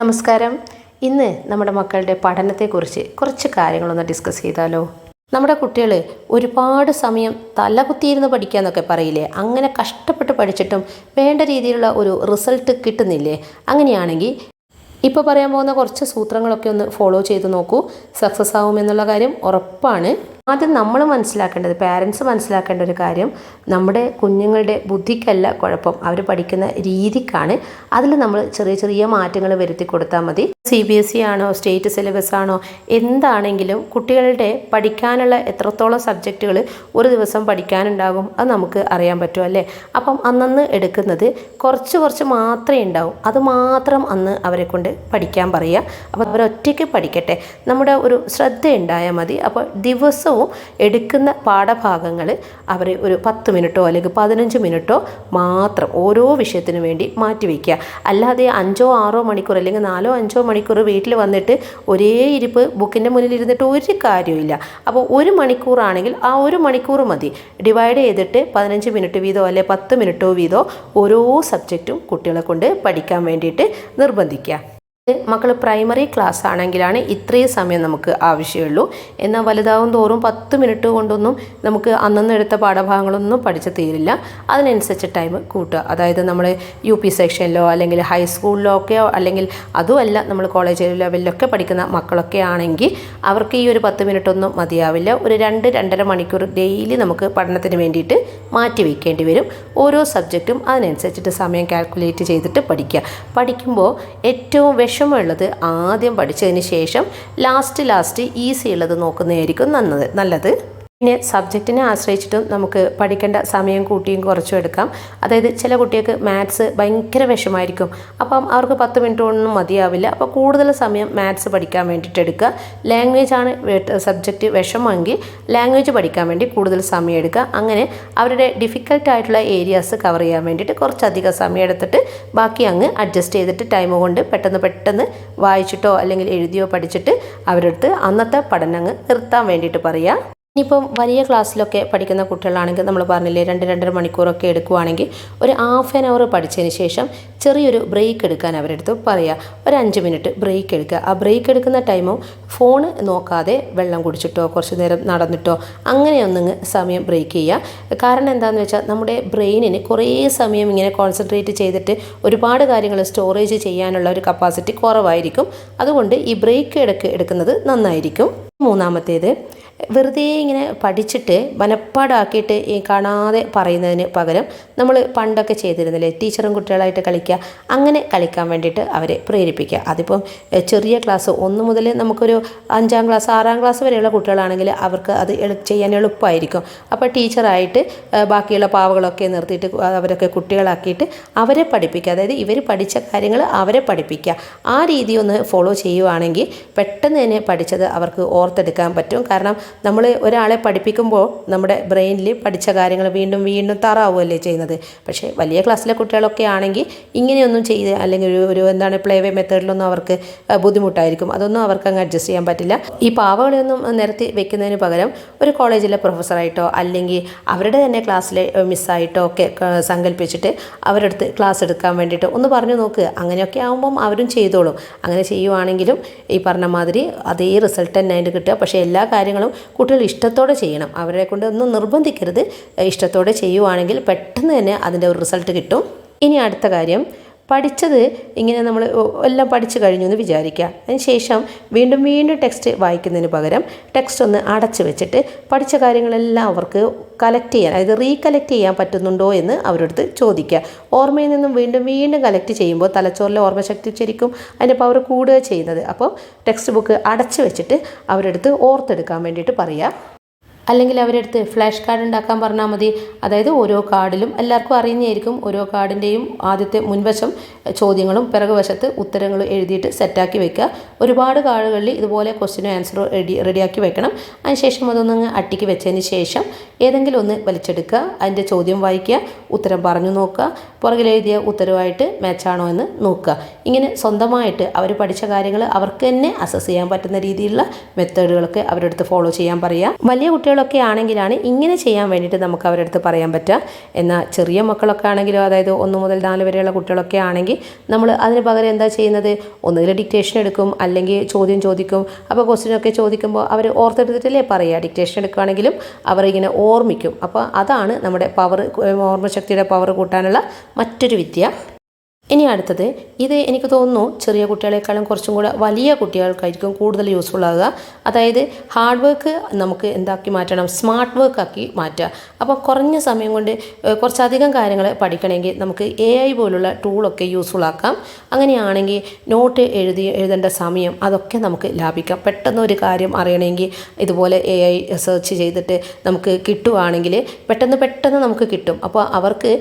നമസ്കാരം. ഇന്ന് നമ്മുടെ മക്കളുടെ പഠനത്തെക്കുറിച്ച് കുറച്ച് കാര്യങ്ങളൊന്ന് ഡിസ്കസ് ചെയ്താലോ? നമ്മുടെ കുട്ടികൾ ഒരുപാട് സമയം തലകുത്തിയിരുന്ന് പഠിക്കുക എന്നൊക്കെ പറയില്ലേ? അങ്ങനെ കഷ്ടപ്പെട്ട് പഠിച്ചിട്ടും വേണ്ട രീതിയിലുള്ള ഒരു റിസൾട്ട് കിട്ടുന്നില്ലേ? അങ്ങനെയാണെങ്കിൽ ഇപ്പോൾ പറയാൻ പോകുന്ന കുറച്ച് സൂത്രങ്ങളൊക്കെ ഒന്ന് ഫോളോ ചെയ്ത് നോക്കൂ. സക്സസ് ആവുമെന്നുള്ള കാര്യം ഉറപ്പാണ്. ആദ്യം നമ്മൾ മനസ്സിലാക്കേണ്ടത് പാരൻസ് മനസ്സിലാക്കേണ്ട ഒരു കാര്യം നമ്മുടെ കുഞ്ഞുങ്ങളുടെ ബുദ്ധിക്കല്ല കുഴപ്പം. അവർ പഠിക്കുന്ന രീതിക്കാണ് അതിൽ നമ്മൾ ചെറിയ ചെറിയ മാറ്റങ്ങൾ വരുത്തി കൊടുത്താൽ മതി. സി ബി എസ് ഇ ആണോ സ്റ്റേറ്റ് സിലബസ് ആണോ എന്താണെങ്കിലും കുട്ടികളുടെ പഠിക്കാനുള്ള എത്രത്തോളം സബ്ജക്റ്റുകൾ ഒരു ദിവസം പഠിക്കാനുണ്ടാകും അത് നമുക്ക് അറിയാൻ പറ്റും അല്ലേ? അപ്പം അന്നന്ന് എടുക്കുന്നത് കുറച്ച് കുറച്ച് മാത്രമേ ഉണ്ടാവും. അത് മാത്രം അന്ന് അവരെ കൊണ്ട് പഠിക്കാൻ പറയുക. അപ്പോൾ അവരൊറ്റയ്ക്ക് പഠിക്കട്ടെ. നമ്മുടെ ഒരു ശ്രദ്ധ ഉണ്ടായാൽ മതി. അപ്പോൾ ദിവസവും എടുക്കുന്ന പാഠഭാഗങ്ങൾ അവർ ഒരു പത്ത് മിനിറ്റോ അല്ലെങ്കിൽ പതിനഞ്ച് മിനിറ്റോ മാത്രം ഓരോ വിഷയത്തിനു വേണ്ടി മാറ്റിവെക്കുക അല്ലാതെ അഞ്ചോ ആറോ മണിക്കൂർ അല്ലെങ്കിൽ നാലോ അഞ്ചോ മണിക്കൂർ വീട്ടിൽ വന്നിട്ട് ഒരേ ഇരിപ്പ് ബുക്കിന്റെ മുന്നിൽ ഇരുന്നിട്ട് ഒരു കാര്യമില്ല അപ്പോൾ ഒരു മണിക്കൂറാണെങ്കിൽ ആ ഒരു മണിക്കൂർ മതി. ഡിവൈഡ് ചെയ്തിട്ട് പതിനഞ്ച് മിനിറ്റ് വീതോ അല്ലെ പത്ത് മിനിറ്റോ വീതോ ഓരോ സബ്ജക്റ്റും കുട്ടികളെ കൊണ്ട് പഠിക്കാൻ വേണ്ടിയിട്ട് നിർബന്ധിക്കുക. മക്കൾ പ്രൈമറി ക്ലാസ് ആണെങ്കിലാണ് ഇത്രയും സമയം നമുക്ക് ആവശ്യമുള്ളൂ. എന്നാൽ വലുതാവും തോറും പത്ത് മിനിറ്റ് കൊണ്ടൊന്നും നമുക്ക് അന്നന്ന് എടുത്ത പാഠഭാഗങ്ങളൊന്നും പഠിച്ച് തീരില്ല. അതിനനുസരിച്ച് ടൈം കൂട്ടുക. അതായത് നമ്മൾ യു പി സെക്ഷനിലോ അല്ലെങ്കിൽ ഹൈസ്കൂളിലോ ഒക്കെ അല്ലെങ്കിൽ അതുമല്ല നമ്മൾ കോളേജ് ലെവലിലൊക്കെ പഠിക്കുന്ന മക്കളൊക്കെ ആണെങ്കിൽ അവർക്ക് ഈ ഒരു പത്ത് മിനിറ്റ് ഒന്നും മതിയാവില്ല. ഒരു രണ്ട് രണ്ടര മണിക്കൂർ ഡെയിലി നമുക്ക് പഠനത്തിന് വേണ്ടിയിട്ട് മാറ്റി വയ്ക്കേണ്ടി വരും. ഓരോ സബ്ജക്റ്റും അതിനനുസരിച്ചിട്ട് സമയം കാൽക്കുലേറ്റ് ചെയ്തിട്ട് പഠിക്കുക. പഠിക്കുമ്പോൾ ഏറ്റവും വിഷമമുള്ളത് ആദ്യം പഠിച്ചതിന് ശേഷം ലാസ്റ്റ് ലാസ്റ്റ് ഈസി ഉള്ളത് നോക്കുന്നതായിരിക്കും നന്നത്. നല്ലത്? പിന്നെ സബ്ജക്റ്റിനെ ആശ്രയിച്ചിട്ടും നമുക്ക് പഠിക്കേണ്ട സമയം കൂട്ടിയും കുറച്ചും എടുക്കാം. അതായത് ചില കുട്ടികൾക്ക് മാത്സ് ഭയങ്കര വിഷമായിരിക്കും അപ്പം അവർക്ക് പത്ത് മിനിറ്റ് ഒന്നും മതിയാവില്ല. അപ്പോൾ കൂടുതൽ സമയം മാത്സ് പഠിക്കാൻ വേണ്ടിയിട്ട് എടുക്കുക. ലാംഗ്വേജ് ആണ് സബ്ജക്റ്റ് വിഷമമെങ്കിൽ ലാംഗ്വേജ് പഠിക്കാൻ വേണ്ടി കൂടുതൽ സമയം എടുക്കുക. അങ്ങനെ അവരുടെ ഡിഫിക്കൽട്ട് ആയിട്ടുള്ള ഏരിയാസ് കവർ ചെയ്യാൻ വേണ്ടിയിട്ട് കുറച്ചധികം സമയം എടുത്തിട്ട് ബാക്കി അങ്ങ് അഡ്ജസ്റ്റ് ചെയ്തിട്ട് ടൈം കൊണ്ട് പെട്ടെന്ന് പെട്ടെന്ന് വായിച്ചിട്ടോ അല്ലെങ്കിൽ എഴുതിയോ പഠിച്ചിട്ട് അവരടുത്ത് അന്നത്തെ പഠനം അങ്ങ് നിർത്താൻ വേണ്ടിയിട്ട് പറയുക. ഇനിയിപ്പം വലിയ ക്ലാസ്സിലൊക്കെ പഠിക്കുന്ന കുട്ടികളാണെങ്കിൽ നമ്മൾ പറഞ്ഞില്ലേ രണ്ട് രണ്ടര മണിക്കൂറൊക്കെ എടുക്കുവാണെങ്കിൽ ഒരു ഹാഫ് ആൻ അവർ പഠിച്ചതിന് ശേഷം ചെറിയൊരു ബ്രേക്ക് എടുക്കാൻ അവരെടുത്ത് പറയുക ഒരു അഞ്ച് മിനിറ്റ് ബ്രേക്ക് എടുക്കുക. ആ ബ്രേക്ക് എടുക്കുന്ന ടൈമും ഫോൺ നോക്കാതെ വെള്ളം കുടിച്ചിട്ടോ കുറച്ച് നേരം നടന്നിട്ടോ അങ്ങനെയൊന്നും സമയം ബ്രേക്ക് ചെയ്യുക. കാരണം എന്താണെന്ന് വെച്ചാൽ നമ്മുടെ ബ്രെയിനിന് കുറേ സമയം ഇങ്ങനെ കോൺസെൻട്രേറ്റ് ചെയ്തിട്ട് ഒരുപാട് കാര്യങ്ങൾ സ്റ്റോറേജ് ചെയ്യാനുള്ള ഒരു കപ്പാസിറ്റി കുറവായിരിക്കും. അതുകൊണ്ട് ഈ ബ്രേക്ക് ഇടയ്ക്ക് എടുക്കുന്നത് നന്നായിരിക്കും. മൂന്നാമത്തേത് വെറുതെ ഇങ്ങനെ പഠിച്ചിട്ട് മനപ്പാടാക്കിയിട്ട് ഈ കാണാതെ പറയുന്നതിന് പകരം നമ്മൾ പണ്ടൊക്കെ ചെയ്തിരുന്നില്ലേ? ടീച്ചറും കുട്ടികളായിട്ട് കളിക്കുക. അങ്ങനെ കളിക്കാൻ വേണ്ടിയിട്ട് അവരെ പ്രേരിപ്പിക്കുക. അതിപ്പം ചെറിയ ക്ലാസ് ഒന്ന് മുതൽ നമുക്കൊരു അഞ്ചാം ക്ലാസ് ആറാം ക്ലാസ് വരെയുള്ള കുട്ടികളാണെങ്കിൽ അവർക്ക് അത് ചെയ്യാൻ എളുപ്പമായിരിക്കും. അപ്പോൾ ടീച്ചറായിട്ട് ബാക്കിയുള്ള പാവകളൊക്കെ നിർത്തിയിട്ട് അവരൊക്കെ കുട്ടികളാക്കിയിട്ട് അവരെ പഠിപ്പിക്കുക. അതായത് ഇവർ പഠിച്ച കാര്യങ്ങൾ അവരെ പഠിപ്പിക്കുക. ആ രീതി ഒന്ന് ഫോളോ ചെയ്യുവാണെങ്കിൽ പെട്ടെന്ന് തന്നെ പഠിച്ചത് അവർക്ക് ഓർത്തെടുക്കാൻ പറ്റും. കാരണം നമ്മൾ ഒരാളെ പഠിപ്പിക്കുമ്പോൾ നമ്മുടെ ബ്രെയിനിൽ പഠിച്ച കാര്യങ്ങൾ വീണ്ടും വീണ്ടും താറാവുകയല്ലേ ചെയ്യുന്നത്. പക്ഷേ വലിയ ക്ലാസ്സിലെ കുട്ടികളൊക്കെ ആണെങ്കിൽ ഇങ്ങനെയൊന്നും ചെയ്ത് അല്ലെങ്കിൽ ഒരു ഒരു എന്താണ് പ്ലേ വേ മെത്തേഡിലൊന്നും അവർക്ക് ബുദ്ധിമുട്ടായിരിക്കും. അതൊന്നും അവർക്ക് അങ്ങ് അഡ്ജസ്റ്റ് ചെയ്യാൻ പറ്റില്ല. ഈ പാവകളെയൊന്നും നിരത്തി വെക്കുന്നതിന് പകരം ഒരു കോളേജിലെ പ്രൊഫസറായിട്ടോ അല്ലെങ്കിൽ അവരുടെ തന്നെ ക്ലാസ്സിലെ മിസ്സായിട്ടോ ഒക്കെ സങ്കല്പിച്ചിട്ട് അവരെടുത്ത് ക്ലാസ് എടുക്കാൻ വേണ്ടിയിട്ട് ഒന്ന് പറഞ്ഞു നോക്കുക അങ്ങനെയൊക്കെ ആകുമ്പം അവരും ചെയ്തോളും. അങ്ങനെ ചെയ്യുവാണെങ്കിലും ഈ പറഞ്ഞ മാതിരി അതേ റിസൾട്ട് തന്നെ അതിന്റെ കിട്ടുക. പക്ഷേ എല്ലാ കാര്യങ്ങളും കുട്ടികൾ ഇഷ്ടത്തോടെ ചെയ്യണം. അവരെ കൊണ്ട് ഒന്നും നിർബന്ധിക്കരുത്. ഇഷ്ടത്തോടെ ചെയ്യുവാണെങ്കിൽ പെട്ടെന്ന് തന്നെ അതിന്റെ ഒരു റിസൾട്ട് കിട്ടും. ഇനി അടുത്ത കാര്യം. പഠിച്ചത് ഇങ്ങനെ നമ്മൾ എല്ലാം പഠിച്ചു കഴിഞ്ഞു എന്ന് വിചാരിക്കുക. അതിന് ശേഷം വീണ്ടും വീണ്ടും ടെക്സ്റ്റ് വായിക്കുന്നതിന് പകരം ടെക്സ്റ്റ് ഒന്ന് അടച്ചു വെച്ചിട്ട് പഠിച്ച കാര്യങ്ങളെല്ലാം അവർക്ക് കലക്ട് ചെയ്യാൻ അതായത് റീകലക്ട് ചെയ്യാൻ പറ്റുന്നുണ്ടോ എന്ന് അവരടുത്ത് ചോദിക്കുക. ഓർമ്മയിൽ നിന്നും വീണ്ടും വീണ്ടും കലക്ട് ചെയ്യുമ്പോൾ തലച്ചോറിലെ ഓർമ്മശക്തി ശരിക്കും അതിന്റെ പവർ കൂടുക ചെയ്യുന്നത്. അപ്പോൾ ടെക്സ്റ്റ് ബുക്ക് അടച്ചു വെച്ചിട്ട് അവരടുത്ത് ഓർത്തെടുക്കാൻ വേണ്ടിയിട്ട് പറയുക. അല്ലെങ്കിൽ അവരെടുത്ത് ഫ്ലാഷ് കാർഡ് ഉണ്ടാക്കാൻ പറഞ്ഞാൽ മതി. അതായത് ഓരോ കാർഡിലും എല്ലാവർക്കും അറിയുന്നതായിരിക്കും. ഓരോ കാർഡിന്റെയും ആദ്യത്തെ മുൻവശം ചോദ്യങ്ങളും പിറകുവശത്ത് ഉത്തരങ്ങളും എഴുതിയിട്ട് സെറ്റാക്കി വെക്കുക. ഒരുപാട് കാർഡുകളിൽ ഇതുപോലെ ക്വസ്റ്റിനും ആൻസറും റെഡി റെഡിയാക്കി വെക്കണം. അതിനുശേഷം അതൊന്നങ്ങ് അട്ടിക്ക് വെച്ചതിന് ശേഷം ഏതെങ്കിലും ഒന്ന് വലിച്ചെടുക്കുക. അതിന്റെ ചോദ്യം വായിക്കുക. ഉത്തരം പറഞ്ഞു നോക്കുക. പുറകിലെഴുതിയ ഉത്തരവായിട്ട് മാച്ചാണോ എന്ന് നോക്കുക. ഇങ്ങനെ സ്വന്തമായിട്ട് അവർ പഠിച്ച കാര്യങ്ങൾ അവർക്ക് തന്നെ അസസ് ചെയ്യാൻ പറ്റുന്ന രീതിയിലുള്ള മെത്തേഡുകളൊക്കെ അവരെടുത്ത് ഫോളോ ചെയ്യാൻ പറയുക. വലിയ കുട്ടികളൊക്കെ ആണെങ്കിലാണ് ഇങ്ങനെ ചെയ്യാൻ വേണ്ടിയിട്ട് നമുക്ക് അവരുടെ അടുത്ത് പറയാൻ പറ്റുക. എന്നാൽ ചെറിയ മക്കളൊക്കെ ആണെങ്കിലും അതായത് ഒന്ന് മുതൽ നാല് വരെയുള്ള കുട്ടികളൊക്കെ ആണെങ്കിൽ നമ്മൾ അതിന് പകരം എന്താ ചെയ്യുന്നത്? ഒന്നുകിൽ ഡിക്റ്റേഷൻ എടുക്കും അല്ലെങ്കിൽ ചോദ്യം ചോദിക്കും. അപ്പോൾ ക്വസ്റ്റ്യനൊക്കെ ചോദിക്കുമ്പോൾ അവർ ഓർത്തെടുത്തിട്ടല്ലേ പറയുക. ഡിക്റ്റേഷൻ എടുക്കുകയാണെങ്കിലും അവർ ഇങ്ങനെ ഓർമ്മിക്കും. അപ്പോൾ അതാണ് നമ്മുടെ പവർ ഓർമ്മശക്തിയുടെ പവർ കൂട്ടാനുള്ള മറ്റൊരു വിദ്യ. ഇനി അടുത്തത് ഇത് എനിക്ക് തോന്നുന്നു ചെറിയ കുട്ടികളെക്കാളും കുറച്ചും കൂടെ വലിയ കുട്ടികൾക്കായിരിക്കും കൂടുതൽ യൂസ്ഫുൾ ആകുക. അതായത് ഹാർഡ് വർക്ക് നമുക്ക് എന്താക്കി മാറ്റണം? സ്മാർട്ട് വർക്ക് ആക്കി മാറ്റുക. അപ്പോൾ കുറഞ്ഞ സമയം കൊണ്ട് കുറച്ചധികം കാര്യങ്ങൾ പഠിക്കണമെങ്കിൽ നമുക്ക് എ ഐ പോലുള്ള ടൂളൊക്കെ യൂസ്ഫുൾ ആക്കാം. അങ്ങനെയാണെങ്കിൽ നോട്ട് എഴുതി എഴുതേണ്ട സമയം അതൊക്കെ നമുക്ക് ലാഭിക്കാം. പെട്ടെന്ന് ഒരു കാര്യം അറിയണമെങ്കിൽ ഇതുപോലെ എ ഐ സെർച്ച് ചെയ്തിട്ട് നമുക്ക് കിട്ടുവാണെങ്കിൽ പെട്ടെന്ന് പെട്ടെന്ന് നമുക്ക് കിട്ടും. അപ്പോൾ അവർക്ക്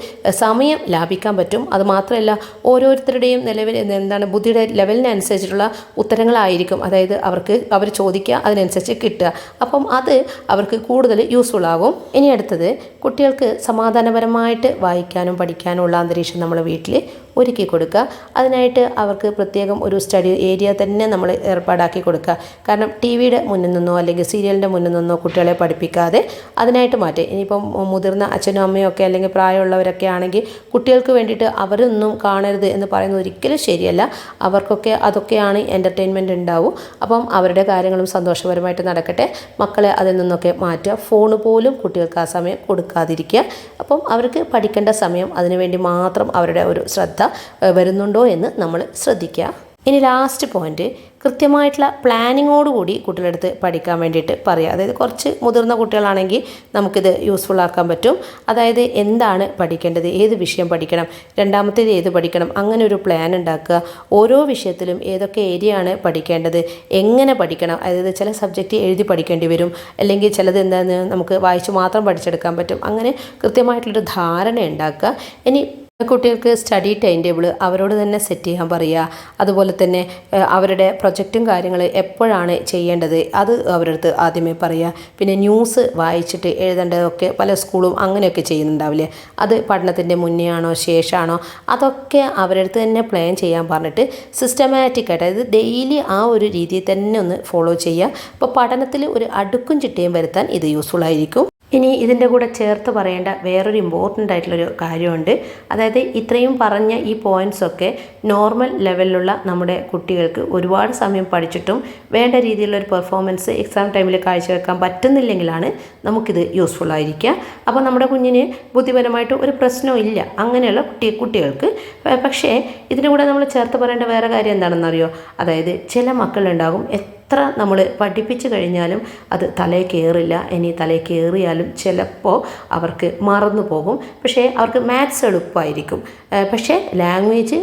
സമയം ലാഭിക്കാൻ പറ്റും. അത് മാത്രമല്ല ഓരോരുത്തരുടെയും നിലവിൽ എന്താണ് ബുദ്ധിയുടെ ലെവലിനനുസരിച്ചിട്ടുള്ള ഉത്തരങ്ങളായിരിക്കും. അതായത് അവർക്ക് അവർ ചോദിക്കുക അതിനനുസരിച്ച് കിട്ടുക. അപ്പം അത് അവർക്ക് കൂടുതൽ യൂസ്ഫുൾ ആകും. ഇനി അടുത്തത് കുട്ടികൾക്ക് സമാധാനപരമായിട്ട് വായിക്കാനും പഠിക്കാനുമുള്ള അന്തരീക്ഷം നമ്മൾ വീട്ടിൽ ഒരുക്കി കൊടുക്കുക അതിനായിട്ട് അവർക്ക് പ്രത്യേകം ഒരു സ്റ്റഡി ഏരിയ തന്നെ നമ്മൾ ഏർപ്പാടാക്കി കൊടുക്കുക. കാരണം ടി വിയുടെ മുന്നിൽ നിന്നോ അല്ലെങ്കിൽ സീരിയലിന്റെ മുന്നിൽ നിന്നോ കുട്ടികളെ പഠിപ്പിക്കാതെ അതിനായിട്ട് മാറ്റുക ഇനിയിപ്പം മുതിർന്ന അച്ഛനും അമ്മയും ഒക്കെ അല്ലെങ്കിൽ പ്രായമുള്ളവരൊക്കെ ആണെങ്കിൽ കുട്ടികൾക്ക് വേണ്ടിയിട്ട് അവരൊന്നും കാണരുത് എന്ന് പറയുന്നത് ഒരിക്കലും ശരിയല്ല. അവർക്കൊക്കെ അതൊക്കെയാണ് എന്റർടൈൻമെന്റ് ഉണ്ടാവും. അപ്പം അവരുടെ കാര്യങ്ങളും സന്തോഷപരമായിട്ട് നടക്കട്ടെ. മക്കളെ അതിൽ നിന്നൊക്കെ മാറ്റുക. ഫോൺ പോലും കുട്ടികൾക്ക് ആ സമയം കൊടുക്കാതിരിക്കുക. അപ്പം അവർക്ക് പഠിക്കേണ്ട സമയം അതിനുവേണ്ടി മാത്രം അവരുടെ ഒരു ശ്രദ്ധ വരുന്നുണ്ടോ എന്ന് നമ്മൾ ശ്രദ്ധിക്കുക. ഇനി ലാസ്റ്റ് പോയിന്റ് കൃത്യമായിട്ടുള്ള പ്ലാനിങ്ങോടുകൂടി കുട്ടികളെടുത്ത് പഠിക്കാൻ വേണ്ടിയിട്ട് പറയുക. അതായത് കുറച്ച് മുതിർന്ന കുട്ടികളാണെങ്കിൽ നമുക്കിത് യൂസ്ഫുൾ ആക്കാൻ പറ്റും. അതായത് എന്താണ് പഠിക്കേണ്ടത്? ഏത് വിഷയം പഠിക്കണം? രണ്ടാമത്തേത് ഏത് പഠിക്കണം? അങ്ങനെ ഒരു പ്ലാൻ ഉണ്ടാക്കുക. ഓരോ വിഷയത്തിലും ഏതൊക്കെ ഏരിയ ആണ് പഠിക്കേണ്ടത്? എങ്ങനെ പഠിക്കണം? അതായത് ചില സബ്ജക്റ്റ് എഴുതി പഠിക്കേണ്ടി വരും. അല്ലെങ്കിൽ ചിലത് എന്താണെന്ന് നമുക്ക് വായിച്ച് മാത്രം പഠിച്ചെടുക്കാൻ പറ്റും. അങ്ങനെ കൃത്യമായിട്ടുള്ളൊരു ധാരണ ഉണ്ടാക്കുക. ഇനി കുട്ടികൾക്ക് സ്റ്റഡി ടൈം ടേബിൾ അവരോട് തന്നെ സെറ്റ് ചെയ്യാൻ പറയുക. അതുപോലെ തന്നെ അവരുടെ പ്രൊജക്റ്റും കാര്യങ്ങൾ എപ്പോഴാണ് ചെയ്യേണ്ടത് അത് അവരടുത്ത് ആദ്യമേ പറയുക. പിന്നെ ന്യൂസ് വായിച്ചിട്ട് എഴുതേണ്ടതൊക്കെ പല സ്കൂളും അങ്ങനെയൊക്കെ ചെയ്യുന്നുണ്ടാവില്ലേ? അത് പഠനത്തിന്റെ മുന്നേ ആണോ ശേഷമാണോ? അതൊക്കെ അവരടുത്ത് തന്നെ പ്ലാൻ ചെയ്യാൻ പറഞ്ഞിട്ട് സിസ്റ്റമാറ്റിക് ആയിട്ട് അതായത് ഡെയിലി ആ ഒരു രീതിയിൽ തന്നെ ഒന്ന് ഫോളോ ചെയ്യുക. അപ്പോൾ പഠനത്തിൽ ഒരു അടുക്കും ചിട്ടയും വരുത്താൻ ഇത് യൂസ്ഫുൾ ആയിരിക്കും. ഇനി ഇതിന്റെ കൂടെ ചേർത്ത് പറയേണ്ട വേറൊരു ഇമ്പോർട്ടന്റ് ആയിട്ടുള്ളൊരു കാര്യമുണ്ട്. അതായത് ഇത്രയും പറഞ്ഞ ഈ പോയിന്റ്സൊക്കെ നോർമൽ ലെവലിലുള്ള നമ്മുടെ കുട്ടികൾക്ക് ഒരുപാട് സമയം പഠിച്ചിട്ടും വേണ്ട രീതിയിലുള്ള ഒരു പെർഫോമൻസ് എക്സാം ടൈമിൽ കാഴ്ചവെക്കാൻ പറ്റുന്നില്ലെങ്കിലാണ് നമുക്കിത് യൂസ്ഫുൾ ആയിരിക്കുക. അപ്പോൾ നമ്മുടെ കുഞ്ഞിന് ബുദ്ധിപരമായിട്ട് ഒരു പ്രശ്നവും ഇല്ല. അങ്ങനെയുള്ള കുട്ടി കുട്ടികൾക്ക്. പക്ഷേ ഇതിന്റെ കൂടെ നമ്മൾ ചേർത്ത് പറയേണ്ട വേറെ കാര്യം എന്താണെന്നറിയോ? അതായത് ചില മക്കളുണ്ടാകും എത്ര നമ്മൾ പഠിപ്പിച്ചു കഴിഞ്ഞാലും അത് തലയിൽ കയറില്ല ഇനി തലയിൽ കയറിയാലും ചിലപ്പോൾ അവർക്ക് മറന്നു പോകും. പക്ഷേ അവർക്ക് മാത്സ് എളുപ്പമായിരിക്കും പക്ഷേ ലാംഗ്വേജ്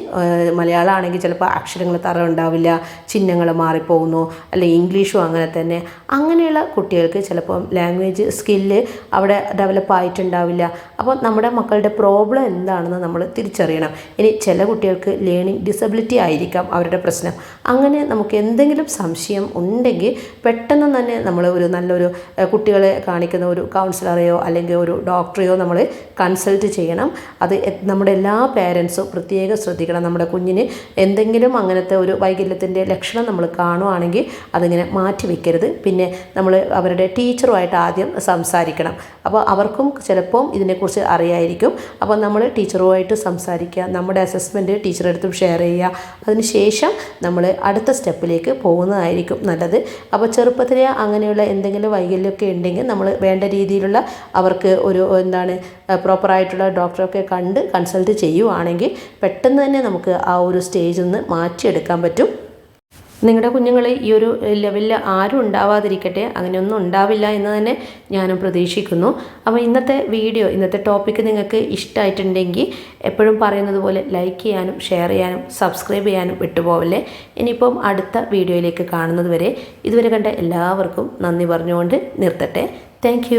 മലയാളമാണെങ്കിൽ ചിലപ്പോൾ അക്ഷരങ്ങൾ തറ ഉണ്ടാവില്ല ചിഹ്നങ്ങൾ മാറിപ്പോകുന്നു അല്ലെങ്കിൽ ഇംഗ്ലീഷും അങ്ങനെ തന്നെ. അങ്ങനെയുള്ള കുട്ടികൾക്ക് ചിലപ്പോൾ ലാംഗ്വേജ് സ്കില്ല് അവിടെ ഡെവലപ്പ് ആയിട്ടുണ്ടാവില്ല അപ്പോൾ നമ്മുടെ മക്കളുടെ പ്രോബ്ലം എന്താണെന്ന് നമ്മൾ തിരിച്ചറിയണം. ഇനി ചില കുട്ടികൾക്ക് ലേണിംഗ് ഡിസബിലിറ്റി ആയിരിക്കാം അവരുടെ പ്രശ്നം. അങ്ങനെ നമുക്ക് എന്തെങ്കിലും സംശയം ഉണ്ടെങ്കിൽ പെട്ടെന്ന് തന്നെ നമ്മൾ ഒരു നല്ലൊരു കുട്ടികളെ കാണിക്കുന്ന ഒരു കൗൺസിലറെയോ അല്ലെങ്കിൽ ഒരു ഡോക്ടറെയോ നമ്മൾ കൺസൾട്ട് ചെയ്യണം. അത് നമ്മുടെ എല്ലാ പേരൻസും പ്രത്യേകം ശ്രദ്ധിക്കണം. നമ്മുടെ കുഞ്ഞിന് എന്തെങ്കിലും അങ്ങനത്തെ ഒരു വൈകല്യത്തിന്റെ ലക്ഷണം നമ്മൾ കാണുവാണെങ്കിൽ അതിങ്ങനെ മാറ്റി വെക്കരുത്. പിന്നെ നമ്മൾ അവരുടെ ടീച്ചറുമായിട്ട് ആദ്യം സംസാരിക്കണം. അപ്പോൾ അവർക്കും ചിലപ്പം ഇതിനെക്കുറിച്ച് അറിയായിരിക്കും. അപ്പോൾ നമ്മൾ ടീച്ചറുമായിട്ട് സംസാരിക്കുക നമ്മുടെ അസസ്മെന്റ് ടീച്ചറെടുത്തും ഷെയർ ചെയ്യുക. അതിനുശേഷം നമ്മൾ അടുത്ത സ്റ്റെപ്പിലേക്ക് പോകുന്നതായിരിക്കും. നല്ലത്. അപ്പോൾ ചെറുപ്പത്തിലെ അങ്ങനെയുള്ള എന്തെങ്കിലും വൈകല്യമൊക്കെ ഉണ്ടെങ്കിൽ നമ്മൾ വേണ്ട രീതിയിലുള്ള അവർക്ക് ഒരു എന്താണ് പ്രോപ്പറായിട്ടുള്ള ഡോക്ടറൊക്കെ കണ്ട് കൺസൾട്ട് ചെയ്യുവാണെങ്കിൽ പെട്ടെന്ന് തന്നെ നമുക്ക് ആ ഒരു സ്റ്റേജിൽ നിന്ന് മാറ്റിയെടുക്കാൻ പറ്റും. നിങ്ങളുടെ കുഞ്ഞുങ്ങൾ ഈ ഒരു ലെവലിൽ ആരും ഉണ്ടാവാതിരിക്കട്ടെ അങ്ങനെയൊന്നും ഉണ്ടാവില്ല എന്ന് തന്നെ ഞാനും പ്രതീക്ഷിക്കുന്നു. അപ്പോൾ ഇന്നത്തെ വീഡിയോ ഇന്നത്തെ ടോപ്പിക്ക് നിങ്ങൾക്ക് ഇഷ്ടമായിട്ടുണ്ടെങ്കിൽ എപ്പോഴും പറയുന്നത് പോലെ ലൈക്ക് ചെയ്യാനും ഷെയർ ചെയ്യാനും സബ്സ്ക്രൈബ് ചെയ്യാനും വിട്ടുപോകല്ലേ ഇനിയിപ്പം അടുത്ത വീഡിയോയിലേക്ക് കാണുന്നത് വരെ ഇതുവരെ കണ്ട എല്ലാവർക്കും നന്ദി പറഞ്ഞുകൊണ്ട് നിർത്തട്ടെ. താങ്ക്